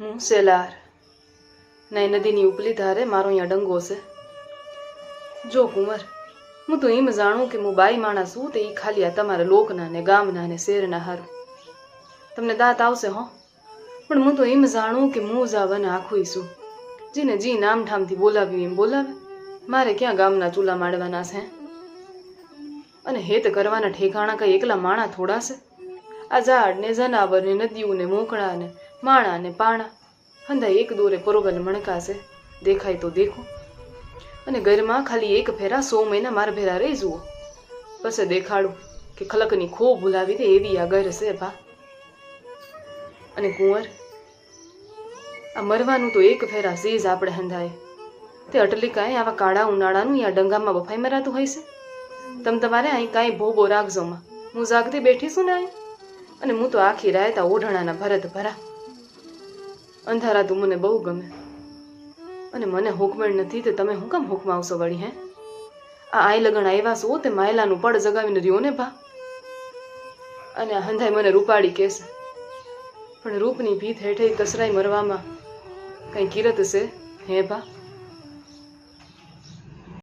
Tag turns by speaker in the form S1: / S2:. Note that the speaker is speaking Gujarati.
S1: હું શેલાર નઈ નદીની ઉપલી ધારે મારો અહીંયા ડંગો છે. જો કુંવર, હું તો એમ જાણું કે હું બાઈ માણસ હું, તે એ ખાલી આ તમારા લોકના ને ગામના ને શેરના હારું. તમને દાંત આવશે હો. પણ હું તો એમ જાણું કે હું જાવને આખું છું. જીને જી નામ ઠામથી બોલાવ્યું એમ બોલાવે. મારે ક્યાં ગામના ચૂલા માડવાના છે? અને હેત કરવાના ઠેકાણા કઈ એકલા માણા થોડા છે? આ ઝાડ ને જનાવર ને નદીઓ ને મોકળા ને માણા અને પાણા. હંધા એક દોરે પરોગલ મણકાશે. દેખાય તો દેખો. અને ઘરમાં ખાલી એક ફેરા સો મહિના મારા ભેરા રહી જુઓ. પછી દેખાડું કે ખલકની ખો ભૂલાવી દે એવી આ ઘર છે ભા. અને કુંવર, આ મરવાનું તો એક ફેરા સીઝ આપણે હંધાય. તે અટલિકાએ આવા કાળા ઉનાળાનું યા ડંગામાં બફાઈ મરાતું હોય છે? તમ તમારે અહીં કાંઈ ભોગો રાખજો માં. હું જાગતી બેઠી છું ને અહીં? અને હું તો આખી આ ઓઢણાના ભરત ભરા. અંધારા તું મને બહુ ગમે. અને મને હુકમણ નથી તે તમે હું કામ હુકમાવશો વળી, હે? આ આઈ લગણ આવ્યા છો તે માયલાનું પડ જગાવીને રહ્યો ને, ભા? અને આ હંધાઈ મને રૂપાળી કહેશે પણ રૂપની ભીત હેઠે કસરાઈ મરવામાં કંઈ કિરત છે, હે, ભા?